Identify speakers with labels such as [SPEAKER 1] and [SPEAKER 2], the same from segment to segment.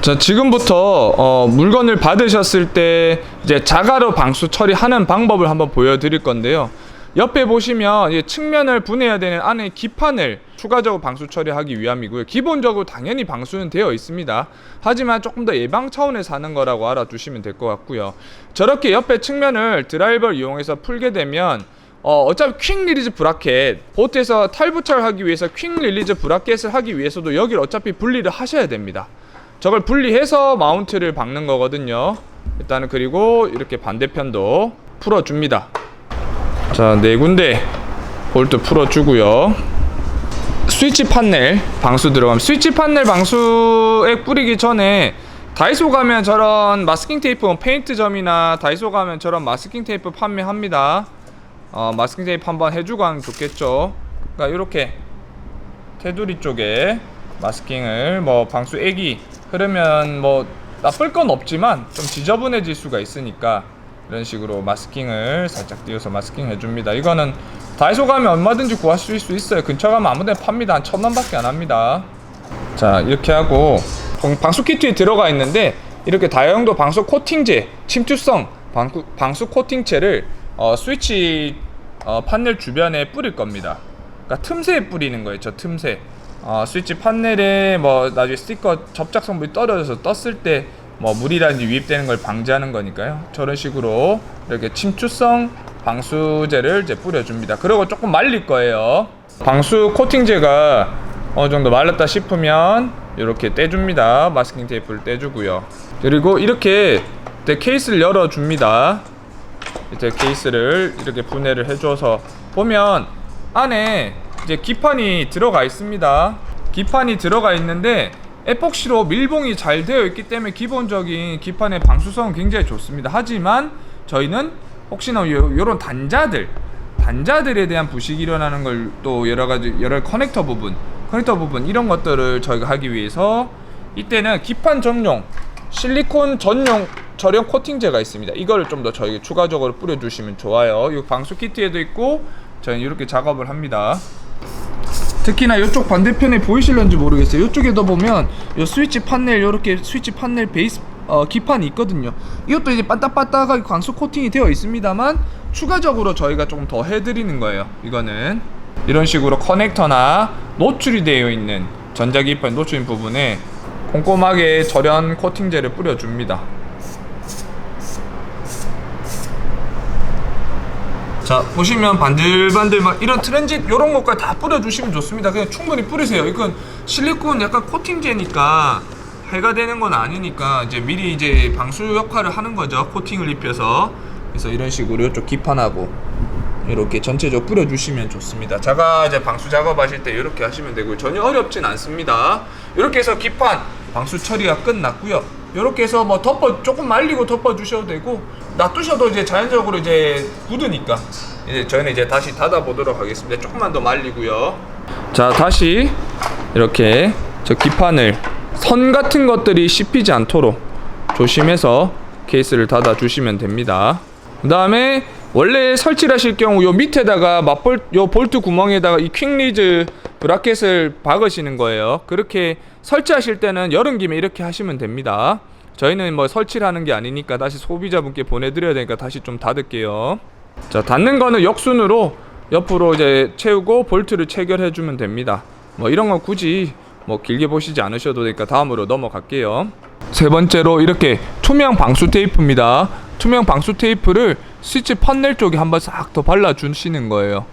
[SPEAKER 1] 자 지금부터 어, 물건을 받으셨을 때 이제 자가로 방수 처리하는 방법을 한번 보여드릴 건데요. 옆에 보시면 이 측면을 분해해야 되는 안에 기판을 추가적으로 방수 처리하기 위함이고요. 기본적으로 당연히 방수는 되어 있습니다. 하지만 조금 더 예방 차원에서 하는 거라고 알아두시면 될 것 같고요. 저렇게 옆에 측면을 드라이버를 이용해서 풀게 되면 어, 어차피 퀵 릴리즈 브라켓 보트에서 탈부착을 하기 위해서 퀵 릴리즈 브라켓을 하기 위해서도 여기를 어차피 분리를 하셔야 됩니다. 저걸 분리해서 마운트를 박는 거거든요. 일단은 그리고 이렇게 반대편도 풀어줍니다. 자, 네 군데 볼트 풀어주고요. 스위치 판넬 방수 들어가면 스위치 판넬 방수에 뿌리기 전에 다이소 가면 저런 마스킹 테이프 페인트점이나 다이소 가면 저런 마스킹 테이프 판매합니다. 어, 마스킹 테이프 한번 해주고 하면 좋겠죠. 그러니까 이렇게 테두리 쪽에 마스킹을 뭐 방수 액이 흐르면 뭐 나쁠 건 없지만 좀 지저분해질 수가 있으니까 이런 식으로 마스킹을 살짝 띄워서 마스킹 해줍니다. 이거는 다이소 가면 얼마든지 구하실 수 있어요. 근처 가면 아무데나 팝니다. 한 천 원밖에 안 합니다. 자 이렇게 하고 방- 방수 키트에 들어가 있는데 이렇게 다용도 방수 코팅제 침투성 방수, 방수 코팅제를 어, 스위치 어, 판넬 주변에 뿌릴 겁니다. 그러니까 틈새에 뿌리는 거예요. 저 틈새. 어, 스위치 판넬에 뭐 나중에 스티커 접착성물이 떨어져서 떴을 때 뭐 물이라든지 유입되는 걸 방지하는 거니까요. 저런 식으로 이렇게 침투성 방수제를 이제 뿌려줍니다. 그리고 조금 말릴 거예요. 방수 코팅제가 어느 정도 말랐다 싶으면 이렇게 떼줍니다. 마스킹 테이프를 떼주고요. 그리고 이렇게 케이스를 열어줍니다. 이제 케이스를 이렇게 분해를 해줘서 보면 안에 이제 기판이 들어가 있습니다. 기판이 들어가 있는데 에폭시로 밀봉이 잘 되어 있기 때문에 기본적인 기판의 방수성은 굉장히 좋습니다. 하지만 저희는 혹시나 요, 요런 단자들 단자들에 대한 부식이 일어나는 걸 또 여러 가지 여러 커넥터 부분 커넥터 부분 이런 것들을 저희가 하기 위해서 이때는 기판 전용 실리콘 전용 절연 코팅제가 있습니다. 이거를 좀더 저에게 추가적으로 뿌려주시면 좋아요. 이 방수 키트에도 있고 저는 이렇게 작업을 합니다. 특히나 이쪽 반대편에 보이실런지 모르겠어요. 이쪽에도 보면 이 스위치 판넬 이렇게 스위치 판넬 베이스 어, 기판이 있거든요. 이것도 이제 반딱반딱하게 광수 코팅이 되어 있습니다만 추가적으로 저희가 조금 더 해드리는 거예요. 이거는 이런 식으로 커넥터나 노출이 되어 있는 전자기판 노출인 부분에 꼼꼼하게 절연 코팅제를 뿌려줍니다. 자 보시면 반들반들 막 이런 트랜짓 이런 것까지 다 뿌려주시면 좋습니다. 그냥 충분히 뿌리세요. 이건 실리콘 약간 코팅제니까 해가 되는 건 아니니까 이제 미리 이제 방수 역할을 하는 거죠. 코팅을 입혀서 그래서 이런 식으로 이쪽 기판하고 이렇게 전체적으로 뿌려주시면 좋습니다. 자가 이제 방수 작업하실 때 이렇게 하시면 되고요. 전혀 어렵진 않습니다. 이렇게 해서 기판 방수 처리가 끝났고요. 이렇게 해서 뭐 덮어 조금 말리고 덮어 주셔도 되고 놔두셔도 이제 자연적으로 이제 굳으니까 이제 저희는 이제 다시 닫아 보도록 하겠습니다. 조금만 더 말리고요. 자 다시 이렇게 저 기판을 선 같은 것들이 씹히지 않도록 조심해서 케이스를 닫아 주시면 됩니다. 그 다음에 원래 설치를 하실 경우 요 밑에다가 맞볼 요 볼트 구멍에다가 이 퀵리즈 브라켓을 박으시는 거예요. 그렇게 설치하실 때는 여름 김에 이렇게 하시면 됩니다. 저희는 뭐 설치를 하는 게 아니니까 다시 소비자분께 보내드려야 되니까 다시 좀 닫을게요. 자 닫는 거는 역순으로 옆으로 이제 채우고 볼트를 체결해 주면 됩니다. 뭐 이런 거 굳이 뭐 길게 보시지 않으셔도 되니까 다음으로 넘어갈게요. 세 번째로 이렇게 투명 방수 테이프입니다. 투명 방수 테이프를 스위치 판넬 쪽에 한번 싹 더 발라 주시는 거예요.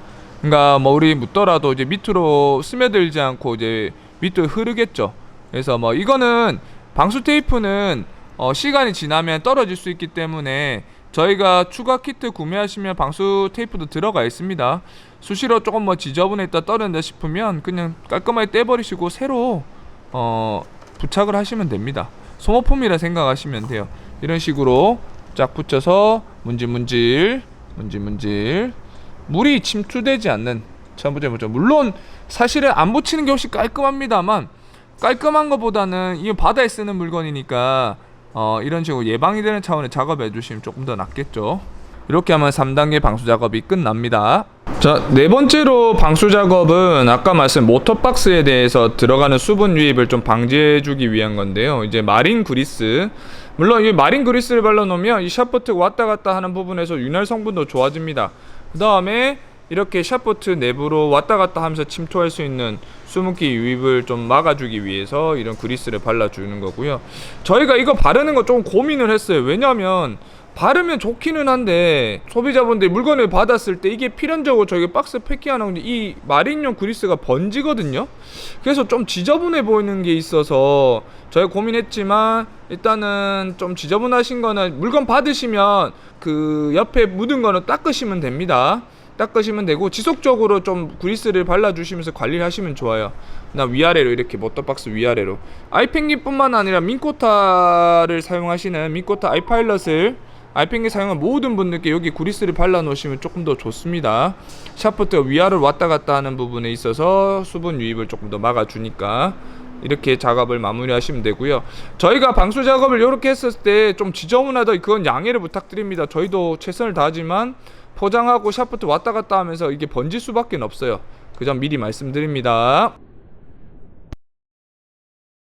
[SPEAKER 1] 그러니까 뭐 우리 묻더라도 이제 밑으로 스며들지 않고 이제 밑으로 흐르겠죠. 그래서 뭐 이거는 방수 테이프는 어 시간이 지나면 떨어질 수 있기 때문에 저희가 추가 키트 구매하시면 방수 테이프도 들어가 있습니다. 수시로 조금 뭐 지저분했다 떨어진다 싶으면 그냥 깔끔하게 떼버리시고 새로 어 부착을 하시면 됩니다. 소모품이라 생각하시면 돼요. 이런 식으로 쫙 붙여서 문질문질 문질문질 물이 침투되지 않는 전부터 보죠. 물론 사실은 안 붙이는 게 훨씬 깔끔합니다만 깔끔한 것보다는 이 바다에 쓰는 물건이니까 어, 이런 식으로 예방이 되는 차원의 작업해 주시면 조금 더 낫겠죠. 이렇게 하면 3단계 방수 작업이 끝납니다. 자, 네 번째로 방수 작업은 아까 말씀 모터박스에 대해서 들어가는 수분 유입을 좀 방지해 주기 위한 건데요. 이제 마린 그리스 물론 이 마린 그리스를 발라 놓으면 이 샤프트가 왔다 갔다 하는 부분에서 윤활 성분도 좋아집니다. 그 다음에 이렇게 샤프트 내부로 왔다 갔다 하면서 침투할 수 있는 수분기 유입을 좀 막아주기 위해서 이런 그리스를 발라주는 거고요. 저희가 이거 바르는 거 좀 고민을 했어요. 왜냐하면 바르면 좋기는 한데 소비자분들이 물건을 받았을 때 이게 필연적으로 저희 박스 패킹하는 건데 이 마린용 그리스가 번지거든요. 그래서 좀 지저분해 보이는 게 있어서 저희가 고민했지만 일단은 좀 지저분하신 거는 물건 받으시면 그 옆에 묻은 거는 닦으시면 됩니다. 닦으시면 되고 지속적으로 좀 그리스를 발라주시면서 관리를 하시면 좋아요. 나 위아래로 이렇게 모터박스 위아래로 아이펭귄뿐만 아니라 민코타를 사용하시는 민코타 아이파일럿을 아이펭귄 사용한 모든 분들께 여기 그리스를 발라 놓으시면 조금 더 좋습니다. 샤프트가 위아래로 왔다 갔다 하는 부분에 있어서 수분 유입을 조금 더 막아주니까 이렇게 작업을 마무리하시면 되고요. 저희가 방수 작업을 이렇게 했을 때 좀 지저분하다 그건 양해를 부탁드립니다. 저희도 최선을 다하지만 포장하고 샤프트 왔다 갔다 하면서 이게 번질 수밖에 없어요. 그 점 미리 말씀드립니다.